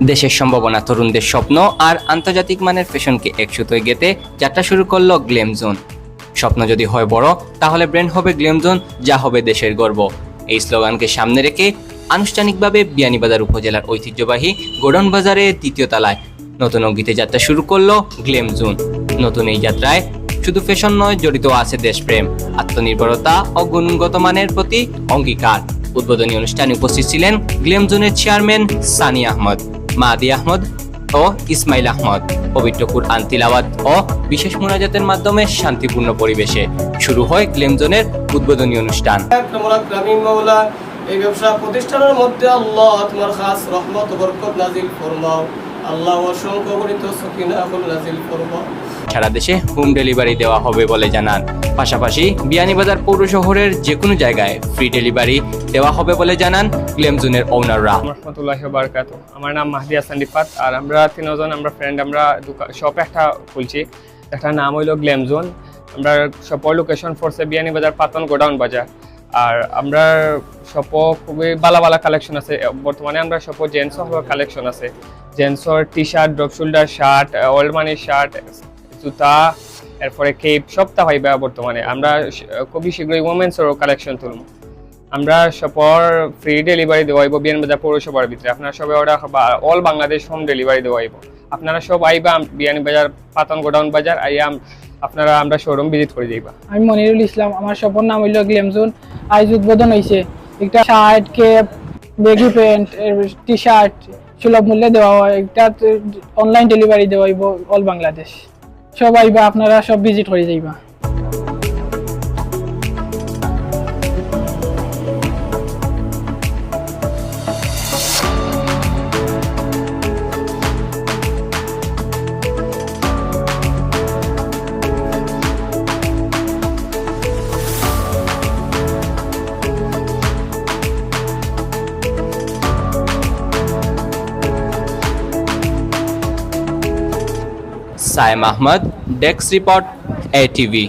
দেশের সম্ভাবনা, তরুণদের স্বপ্ন আর আন্তর্জাতিক মানের ফ্যাশনকে একসুতোয় গেতে যাত্রা শুরু করল গ্লেম জোন। স্বপ্ন যদি হয় বড়, তাহলে ব্র্যান্ড হবে গ্লেম জোন, যা হবে দেশের গর্ব। এই স্লোগানকে সামনে রেখে আনুষ্ঠানিকভাবে বিয়ানীবাজার উপজেলার ঐতিহ্যবাহী গোডন বাজারে দ্বিতীয় তলায় নতুন অঙ্গিতে যাত্রা শুরু করল গ্লেম জোন। নতুন এই যাত্রায় শুধু ফ্যাশন নয়, জড়িত আছে দেশপ্রেম, আত্মনির্ভরতা ও গুণগত মানের প্রতি অঙ্গীকার। উদ্বোধনী অনুষ্ঠানে উপস্থিত ছিলেন গ্লেম জোনের চেয়ারম্যান সানি আহমদ। মাহাদি আহমদ ও ইসমাইল আহমদ। পবিত্র কুরআন তিলাওয়াত ও বিশেষ মোনাজাতের মাধ্যমে শান্তিপূর্ণ পরিবেশে শুরু হয় গ্লেমজনের উদ্বোধনী অনুষ্ঠান। এই ব্যবসা প্রতিষ্ঠানের মধ্যে আল্লাহ তোমার খাস রহমত বরকত নাজিল ফরমাও। আল্লাহ অসংখ্য নাজিল সারা দেশে হোম ডেলিভারি দেওয়া হবে বলে জানান। পাশাপাশি বিয়ানীবাজার পৌর শহরের যে কোনো জায়গায় ফ্রি ডেলিভারি দেওয়া হবে বলে জানান গ্লেম জোনের ওনাররা রহমতুল্লাহ বারকাত আমার নাম মাহদি হাসান রিফাত আর আমরা তিনজন আমরা ফ্রেন্ড আমরা শপ একটা খুলছি। একটা নাম হইল গ্ল্যাম জোন আমরা শপর লোকেশন ফোর্সে বিয়ানি বাজার পাতন গোডাউন বাজার। আর আমরা শপ খুবই ভালো ভালো কালেকশন আছে। বর্তমানে আমরা শপ জেন্টসও কালেকশন আছে। জেন্টসর T shirt drop shoulder shirt old মানির শার্ট জুতা, এরপরে কেপ সবটা পাইবা বর্তমানে। আমরা খুবই শীঘ্রই ওমেন্সেরও কালেকশন তুলব। আমরা সপর ফ্রি ডেলিভারি দেওয়া হইব বিয়ান বাজার পৌরসভার ভিতরে। আপনারা সবাই অর্ডার বা অল বাংলাদেশ হোম ডেলিভারি দেওয়া হইব। আপনারা সব আইবা বিয়ানি বাজার পাতন গোডাউন বাজার, আইয়া আপনারা আমরা শোরুম ভিজিট করে যাইবা। আমি মনিরুল ইসলাম। আমার সপর নাম হইল গ্লেমজুন। আইজ উদ্বোধন হয়েছে একটা shirt cap baggy pant T shirt সুলভ মূল্যে দেওয়া হয়। একটা অনলাইন ডেলিভারি দেওয়া হইব অল বাংলাদেশ সবাই বা আপনারা সব ভিজিট করে যাইবা। Saim Ahmed desk report A T V.